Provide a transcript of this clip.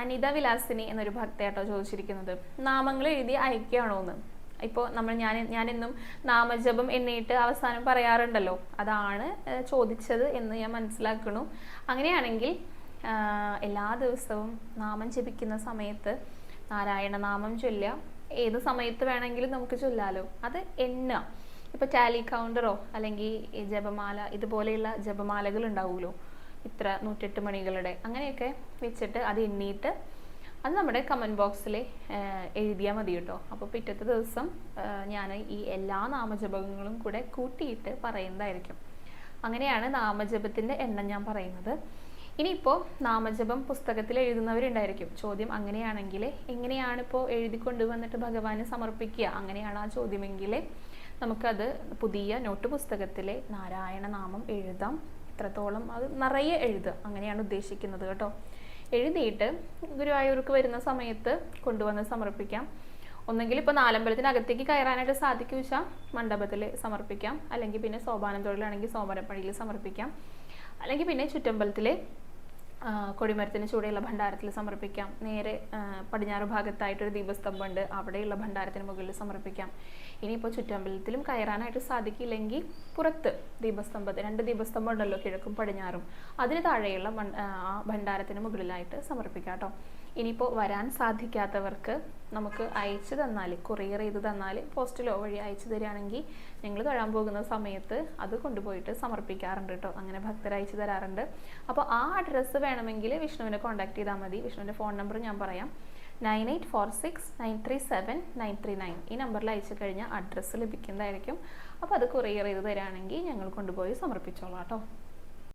അനിത വിലാസിനി എന്നൊരു ഭക്തയാട്ടോ ചോദിച്ചിരിക്കുന്നത്. നാമങ്ങൾ എഴുതി അയക്കുകയാണോ എന്ന്. ഇപ്പോൾ നമ്മൾ ഞാൻ ഞാനെന്നും നാമജപം എണ്ണീട്ട് അവസാനം പറയാറുണ്ടല്ലോ. അതാണ് ചോദിച്ചത് എന്ന് ഞാൻ മനസ്സിലാക്കണു അങ്ങനെയാണെങ്കിൽ എല്ലാ ദിവസവും നാമം ജപിക്കുന്ന സമയത്ത് നാരായണ നാമം ചൊല്ലുക. ഏത് സമയത്ത് വേണമെങ്കിലും നമുക്ക് ചൊല്ലാലോ. അത് എണ്ണുക. ഇപ്പോൾ ടാലി കൗണ്ടറോ അല്ലെങ്കിൽ ജപമാല ഇതുപോലെയുള്ള ജപമാലകൾ ഉണ്ടാവുമല്ലോ. ഇത്ര നൂറ്റെട്ട് മണികളുടെ അങ്ങനെയൊക്കെ വെച്ചിട്ട് അത് എണ്ണീട്ട് അത് നമ്മുടെ കമന്റ് ബോക്സിൽ എഴുതിയാൽ മതി കേട്ടോ. അപ്പോൾ പിറ്റത്തെ ദിവസം ഞാൻ ഈ എല്ലാ നാമജപങ്ങളും കൂടെ കൂട്ടിയിട്ട് പറയുന്നതായിരിക്കും. അങ്ങനെയാണ് നാമജപത്തിന്റെ എണ്ണം ഞാൻ പറയുന്നത്. ഇനിയിപ്പോൾ നാമജപം പുസ്തകത്തിൽ എഴുതുന്നവരുണ്ടായിരിക്കും. ചോദ്യം അങ്ങനെയാണെങ്കിൽ എങ്ങനെയാണ് ഇപ്പോൾ എഴുതി കൊണ്ടുവന്നിട്ട് ഭഗവാന് സമർപ്പിക്കുക? അങ്ങനെയാണ് ആ ചോദ്യമെങ്കിൽ നമുക്കത് പുതിയ നോട്ട് പുസ്തകത്തിലെ നാരായണ നാമം എഴുതാം. എത്രത്തോളം അത് നിറയെ എഴുതുക. അങ്ങനെയാണ് ഉദ്ദേശിക്കുന്നത് കേട്ടോ. എഴുതിയിട്ട് ഗുരുവായൂർക്ക് വരുന്ന സമയത്ത് കൊണ്ടുവന്ന് സമർപ്പിക്കാം. ഒന്നെങ്കിൽ ഇപ്പോൾ നാലമ്പലത്തിനകത്തേക്ക് കയറാനായിട്ട് സാധിക്കും വെച്ചാൽ മണ്ഡപത്തിൽ സമർപ്പിക്കാം. അല്ലെങ്കിൽ പിന്നെ സോപാനം തൊഴിലാണെങ്കിൽ സോമരപ്പള്ളിയിൽ സമർപ്പിക്കാം. അല്ലെങ്കിൽ പിന്നെ ചുറ്റമ്പലത്തിലെ ആ, കൊടിമരത്തിന് ചൂടെയുള്ള ഭണ്ഡാരത്തിൽ സമർപ്പിക്കാം. നേരെ പടിഞ്ഞാറ് ഭാഗത്തായിട്ടൊരു ദീപസ്തംഭമുണ്ട്. അവിടെയുള്ള ഭണ്ഡാരത്തിന് മുകളിൽ സമർപ്പിക്കാം. ഇനിയിപ്പോൾ ചുറ്റമ്പലത്തിലും കയറാനായിട്ട് സാധിക്കില്ലെങ്കിൽ പുറത്ത് ദീപസ്തംഭത്തിൽ രണ്ട് ദീപസ്തംഭം ഉണ്ടല്ലോ കിഴക്കും പടിഞ്ഞാറും. അതിന് താഴെയുള്ള ഭണ്ഡാരത്തിന് മുകളിലായിട്ട് സമർപ്പിക്കാം കേട്ടോ. ഇനിയിപ്പോൾ വരാൻ സാധിക്കാത്തവർക്ക് നമുക്ക് അയച്ചു തന്നാൽ കൊറിയർ ചെയ്ത് തന്നാൽ പോസ്റ്റിലോ വഴി അയച്ചു തരികയാണെങ്കിൽ ഞങ്ങൾ തൊഴാൻ പോകുന്ന സമയത്ത് അത് കൊണ്ടുപോയിട്ട് സമർപ്പിക്കാറുണ്ട് കേട്ടോ അങ്ങനെ ഭക്തർ അയച്ചു തരാറുണ്ട്. അപ്പോൾ ആ അഡ്രസ്സ് വേണമെങ്കിൽ വിഷ്ണുവിനെ കോൺടാക്ട് ചെയ്താൽ മതി. വിഷ്ണുവിന്റെ ഫോൺ നമ്പർ ഞാൻ പറയാം. Nine eight four six nine three seven nine three nine. ഈ നമ്പറിൽ അയച്ചു കഴിഞ്ഞാൽ അഡ്രസ്സ് ലഭിക്കുന്നതായിരിക്കും. അപ്പോൾ അത് കൊറിയർ ചെയ്ത് തരാണെങ്കിൽ ഞങ്ങൾ കൊണ്ടുപോയി സമർപ്പിച്ചോളാം കേട്ടോ